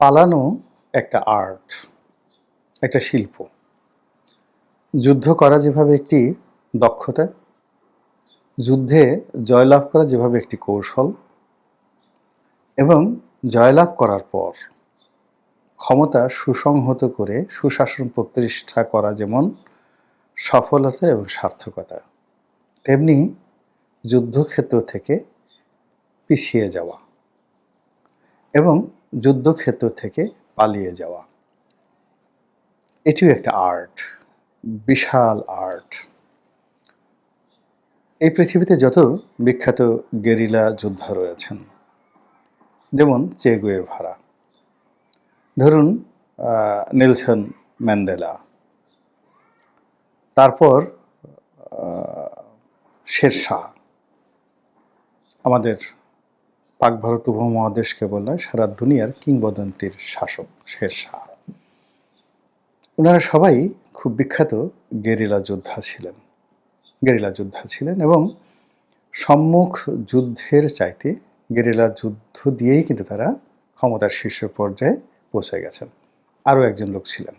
পালানো একটা আর্ট, একটা শিল্প। যুদ্ধ করা যেভাবে একটি দক্ষতা, যুদ্ধে জয়লাভ করা যেভাবে একটি কৌশল এবং জয়লাভ করার পর ক্ষমতা সুসংহত করে সুশাসন প্রতিষ্ঠা করা যেমন সফলতা এবং সার্থকতা, তেমনি যুদ্ধক্ষেত্র থেকে পিছিয়ে যাওয়া এবং যুদ্ধক্ষেত্র থেকে পালিয়ে যাওয়া। এটিও একটা আর্ট, বিশাল আর্ট। এই পৃথিবীতে যত বিখ্যাত গেরিলা যোদ্ধা রয়েছেন, যেমন চেগুয়ে ভাড়া ধরুন নেলসন ম্যান্ডেলা, তারপর শেরশাহ, আমাদের পাক ভারত উপমহাদেশকে বলা সারা দুনিয়ার কিংবদন্তির শাসক শের শাহ ওনারা সবাই খুব বিখ্যাত গেরিলা যোদ্ধা ছিলেন। গেরিলা যোদ্ধা ছিলেন এবং সম্মুখ যুদ্ধের চাইতে গেরিলা যুদ্ধ দিয়েই কিন্তু তারা ক্ষমতার শীর্ষ পর্যায়ে পৌঁছে গেছেন। আরও একজন লোক ছিলেন,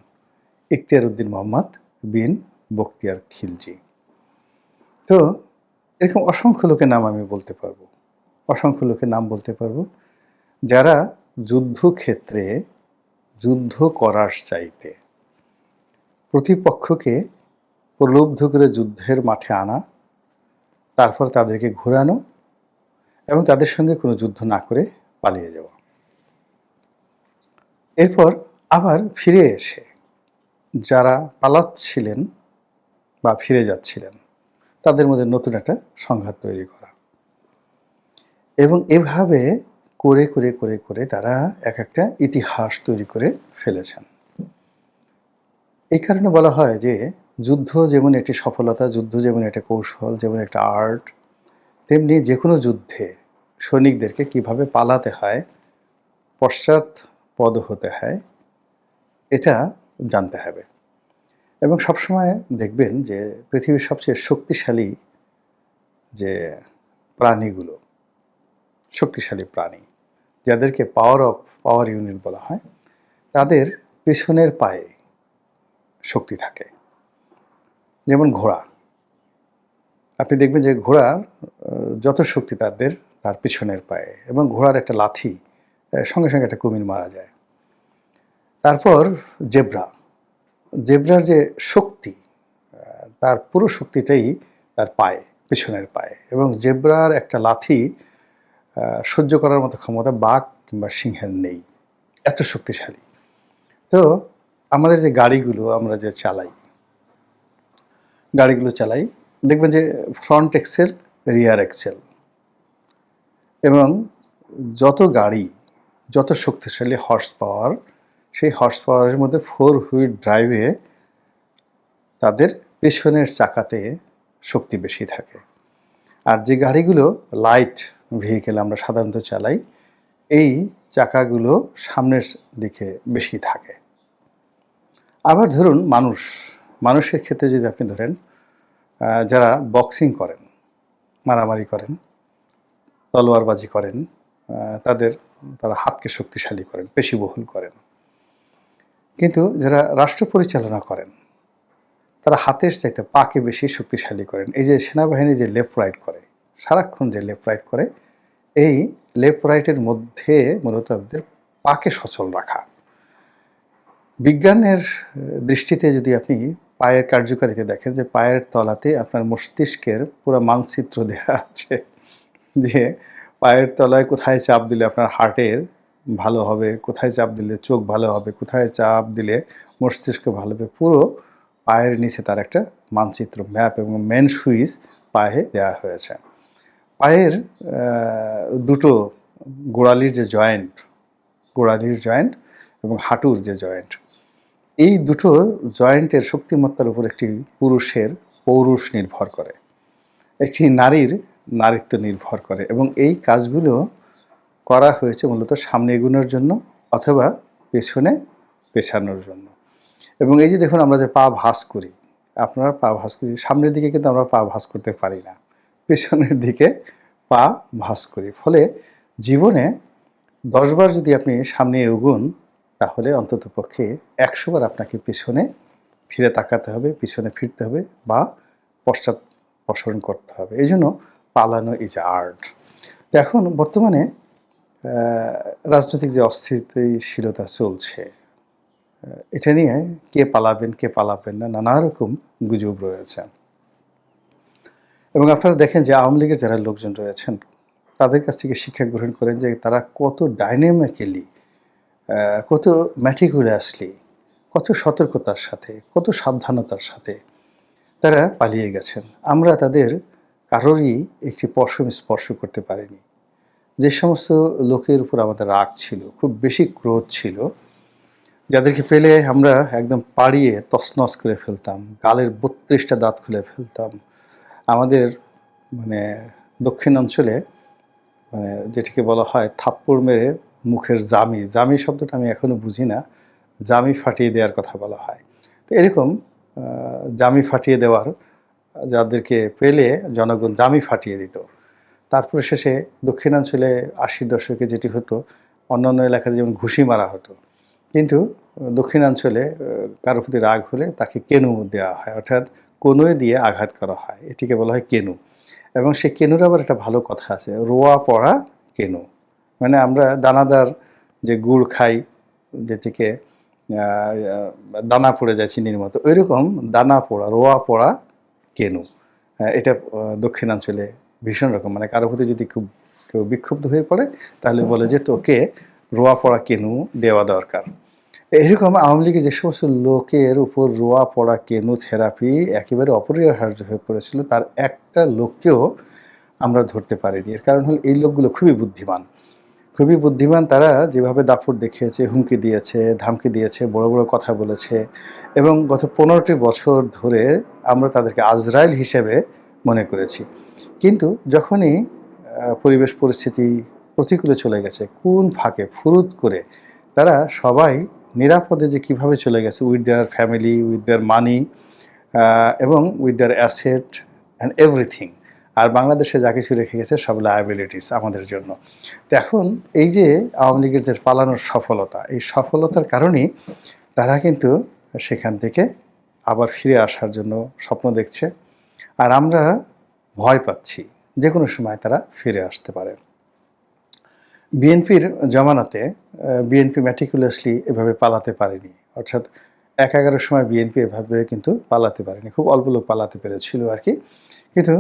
ইখতিয়ার উদ্দিন মোহাম্মদ বিন বখতিয়ার খিলজি। তো এরকম অসংখ্য লোকের নাম আমি বলতে পারব। অসংখ্য লোকের নাম বলতে পারব। যারা যুদ্ধক্ষেত্রে যুদ্ধ করার চাইতে প্রতিপক্ষকে প্রলুব্ধ করে যুদ্ধের মাঠে আনা, তারপর তাদেরকে ঘোরানো এবং তাদের সঙ্গে কোনো যুদ্ধ না করে পালিয়ে যাওয়া। এরপর আবার ফিরে এসে যারা পালাচ্ছিলেন বা ফিরে যাচ্ছিলেন, তাদের মধ্যে নতুন একটা সংঘাত তৈরি করা। এবং এভাবে করে করে করে করে তারা এক একটা ইতিহাস তৈরি করে ফেলেছেন। এই কারণে বলা হয় যে যুদ্ধ যেমন একটি সফলতা, যুদ্ধ যেমন একটা কৌশল, যেমন একটা আর্ট, তেমনি যে কোনো যুদ্ধে সৈনিকদেরকে কীভাবে পালাতে হয়, পশ্চাৎ পদ হতে হয়, এটা জানতে হবে। এবং সবসময় দেখবেন যে পৃথিবীর সবচেয়ে শক্তিশালী যে প্রাণীগুলো শক্তিশালী প্রাণী, যাদেরকে পাওয়ার অফ পাওয়ার ইউনিট বলা হয়, তাদের পেছনের পায়ে শক্তি থাকে। যেমন ঘোড়া। আপনি দেখবেন যে ঘোড়া যত শক্তি তাদের, তার পিছনের পায়ে এবং ঘোড়ার একটা লাথি সঙ্গে সঙ্গে একটা কুমির মারা যায়। তারপর জেব্রা। জেব্রার যে শক্তি তার পুরো শক্তিটাই তার পায়ে, পিছনের পায়ে এবং জেব্রার একটা লাথি সহ্য করার মতো ক্ষমতা বাঘ কিংবা সিংহের নেই। এত শক্তিশালী। তো আমাদের যে গাড়িগুলো আমরা যে চালাই, গাড়িগুলো চালাই, দেখবেন যে ফ্রন্ট এক্সেল রিয়ার এক্সেল এবং যত গাড়ি, যত শক্তিশালী হর্স পাওয়ার সেই হর্স পাওয়ারের মধ্যে ফোর হুইল ড্রাইভে তাদের পেছনের চাকাতে শক্তি বেশি থাকে। আর যে গাড়িগুলো লাইট ভেহিকেল আমরা সাধারণত চালাই, এই চাকাগুলো সামনের দিকে বেশি থাকে। আবার ধরুন মানুষ, মানুষের ক্ষেত্রে যদি আপনি ধরেন যারা বক্সিং করেন, মারামারি করেন, তলোয়ারবাজি করেন তাদের, তারা হাতকে শক্তিশালী করেন পেশিবহুল করেন। কিন্তু যারা রাষ্ট্র পরিচালনা করেন, তারা হাতের চাইতে পাকে বেশি শক্তিশালী করেন। এই যে সেনাবাহিনী যে লেফট রাইট করে সারাক্ষণ যে লেফট রাইট করে, এই লেফট রাইটের মধ্যে মূলত তাদের পাকে সচল রাখা। বিজ্ঞানের দৃষ্টিতে যদি আপনি পায়ের কার্যকারিতা দেখেন, যে পায়ের তলাতে আপনার মস্তিষ্কের পুরো মানচিত্র দেওয়া আছে, যে পায়ের তলায় কোথায় চাপ দিলে আপনার হার্টের ভালো হবে, কোথায় চাপ দিলে চোখ ভালো হবে, কোথায় চাপ দিলে মস্তিষ্ক ভালো হবে, পুরো পায়ের নিচে তার একটা মানচিত্র, ম্যাপ এবং মেন সুইচ পায়ে দেওয়া হয়েছে। পায়ের দুটো গোড়ালির যে জয়েন্ট, গোড়ালির জয়েন্ট এবং হাঁটুর যে জয়েন্ট, এই দুটো জয়েন্টের শক্তিমত্তার উপর একটি পুরুষের পৌরুষ নির্ভর করে। একটি নারীর নারীত্ব নির্ভর করে এবং এই কাজগুলো করা হয়েছে মূলত সামনে এগুনোর জন্য অথবা পেছনে পেছানোর জন্য। এবং এই যে দেখুন আমরা যে পা ভাঁজ করি, আপনারা পা ভাঁজ করি, সামনের দিকে কিন্তু আমরা পা ভাঁজ করতে পারি না। পেছনের দিকে পা ভাঁজ করি। ফলে জীবনে দশবার যদি আপনি সামনে এগুন, তাহলে অন্তত পক্ষে একশোবার আপনাকে পিছনে ফিরে তাকাতে হবে, পিছনে ফিরতে হবে বা পশ্চাৎ প্রসরণ করতে হবে। এই জন্য পালানো ইজ আর্ট এখন বর্তমানে রাজনৈতিক যে অস্থিতিশীলতা চলছে এটা নিয়ে কে পালাবেন কে পালাবেন না, নানা রকম গুজব রয়েছে। এবং আপনারা দেখেন যে আওয়ামী লীগের যারা লোকজন রয়েছেন, তাদের কাছ থেকে শিক্ষা গ্রহণ করেন যে তারা কত ডাইনামিক্যালি কত ম্যাটিকুলাসলি, কত সতর্কতার সাথে, কত সাবধানতার সাথে তারা পালিয়ে গেছেন। আমরা তাদের কারোরই একটি পশম স্পর্শ করতে পারিনি। যে সমস্ত লোকের উপর আমাদের রাগ ছিল, খুব বেশি ক্রোধ ছিল, যাদেরকে পেলে আমরা একদম পাড়িয়ে তছনছ করে ফেলতাম, গালের বত্রিশটা দাঁত খুলে ফেলতাম আমাদের মানে দক্ষিণ অঞ্চলে মানে যেটিকে বলা হয় থাপ্পড় মেরে মুখের জামি জামি শব্দটা আমি এখনও বুঝি না, জামি ফাটিয়ে দেওয়ার কথা বলা হয়। তো এরকম জামি ফাটিয়ে দেওয়ার, যাদেরকে পেলে জনগণ জামি ফাটিয়ে দিত। তারপরে শেষে দক্ষিণাঞ্চলে আশির দশকে যেটি হতো, অন্যান্য এলাকাতে যেমন ঘুষি মারা হতো। কিন্তু দক্ষিণাঞ্চলে কারোর প্রতি রাগ হলে তাকে কেনু দেওয়া হয়। অর্থাৎ কনুয়ে দিয়ে আঘাত করা হয়। এটিকে বলা হয় কেনু। এবং সেই কেনুর আবার একটা ভালো কথা আছে, রোয়া পড়া কেনু। মানে আমরা দানাদার যে গুড় খাই, যেটিকে দানা পড়ে যায় চিনির মতো, ওইরকম দানা পোড়া, রোয়া পড়া কেনু। এটা দক্ষিণাঞ্চলে ভীষণ রকম। মানে কারও প্রতি যদি খুব, কেউ বিক্ষুব্ধ হয়ে পড়ে, তাহলে বলে যে তোকে রোয়া পড়া কেনু দেওয়া দরকার। এরকম আওয়ামী লীগের যে সমস্ত লোকের উপর রোয়া পড়া কেনু থেরাপি একেবারে অপরিহার্য হয়ে পড়েছিল, তার একটা লোককেও আমরা ধরতে পারিনি। এর কারণ হলো এই লোকগুলো খুবই বুদ্ধিমান। খুবই বুদ্ধিমান তারা যেভাবে দাপট দেখিয়েছে, হুমকি দিয়েছে, ধামকি দিয়েছে, বড় বড় কথা বলেছে এবং গত পনেরোটি বছর ধরে আমরা তাদেরকে আজরাইল হিসেবে মনে করেছি। কিন্তু যখনই পরিবেশ পরিস্থিতি প্রতিকূলে চলে গেছে, কোন ফাঁকে ফুরুত করে তারা সবাই নিরাপদে যে কীভাবে চলে গেছে with their family with their money এবং with their asset and everything আর বাংলাদেশে যা কিছু রেখে গেছে, সব লায়াবিলিটিস আমাদের জন্য। তো এখন এই যে আওয়ামী লীগের যে পালানোর সফলতা, এই সফলতার কারণেই তারা কিন্তু সেখান থেকে আবার ফিরে আসার জন্য স্বপ্ন দেখছে। আর আমরা ভয় পাচ্ছি যে কোনো সময় তারা ফিরে আসতে পারে। বিএনপির জমানাতে বিএনপি ম্যাটিকুলাসলি এভাবে পালাতে পারেনি। অর্থাৎ এক এগারোর সময় বিএনপি এভাবে কিন্তু পালাতে পারেনি। খুব অল্প লোক পালাতে পেরেছিল আর কি। কিন্তু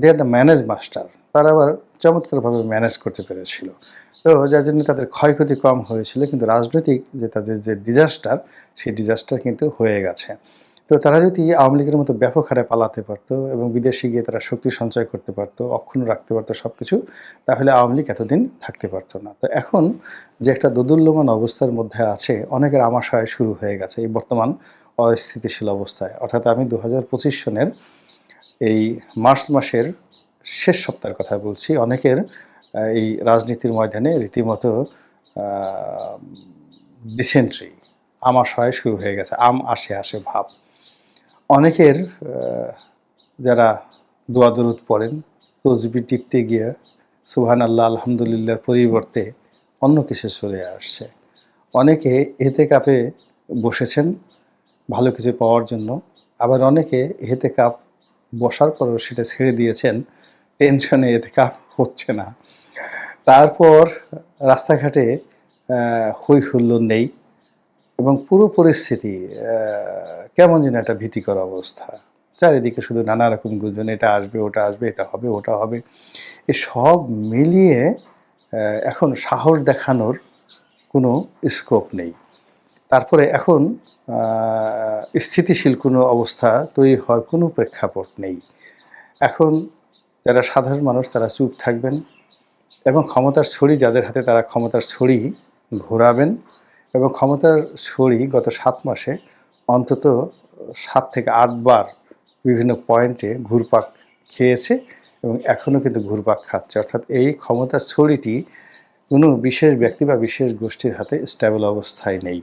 they are the manage master তারা আবার চমৎকারভাবে ম্যানেজ করতে পেরেছিল। তো যার জন্য তাদের ক্ষয়ক্ষতি কম হয়েছিল। কিন্তু রাজনৈতিক যে তাদের যে ডিজাস্টার সেই ডিজাস্টার কিন্তু হয়ে গেছে। তো তারা যদি আওয়ামী লীগের মতো ব্যাপক হারে পালাতে পারতো এবং বিদেশে গিয়ে তারা শক্তি সঞ্চয় করতে পারতো, অক্ষুণ্ণ রাখতে পারতো সব কিছু তাহলে আওয়ামী লীগ এতদিন থাকতে পারতো না। তো এখন যে একটা দোদুল্যমান অবস্থার মধ্যে আছে, অনেকের আমাশয় শুরু হয়ে গেছে এই বর্তমান অস্থিতিশীল অবস্থায়। অর্থাৎ আমি দু হাজার পঁচিশ সনের এই মার্চ মাসের শেষ সপ্তাহের কথা বলছি, অনেকের এই রাজনীতির ময়দানে রীতিমতো ডিসেন্ট্রি আমাশয় শুরু হয়ে গেছে, আম আসে আসে ভাব। অনেকের যারা দোয়া দরুদ পড়েন তসবি টিপতে গিয়ে সুবহান আল্লাহ আলহামদুলিল্লাহর পরিবর্তে অন্য কিছু চলে আসছে। অনেকে এতে কাপে বসেছেন ভালো কিছু পাওয়ার জন্য, আবার অনেকে এতে কাপ বসার পরও সেটা ছেড়ে দিয়েছেন, টেনশনে এতে কাপ হচ্ছে না। তারপর রাস্তাঘাটে হই নেই। এবং পুরো পরিস্থিতি কেমন যেন একটা ভীতিকর অবস্থা। চারিদিকে শুধু নানা রকম গুঞ্জন, এটা আসবে, ওটা আসবে, এটা হবে, ওটা হবে। এ সব মিলিয়ে এখন সাহস দেখানোর কোনো স্কোপ নেই। তারপরে এখন স্থিতিশীল কোনো অবস্থা তৈরি হওয়ার কোনো প্রেক্ষাপট নেই। এখন যারা সাধারণ মানুষ, তারা চুপ থাকবেন এবং ক্ষমতার ছড়ি, যাদের হাতে তারা ক্ষমতার ছড়ি ঘোরাবেন এবং ক্ষমতার ছড়ি গত সাত মাসে অন্তত সাত থেকে আটবার বিভিন্ন পয়েন্টে ঘুরপাক খেয়েছে এবং এখনও কিন্তু ঘুরপাক খাচ্ছে। অর্থাৎ এই ক্ষমতার ছড়িটি কোনো বিশেষ ব্যক্তি বা বিশেষ গোষ্ঠীর হাতে স্ট্যাবল অবস্থায় নেই।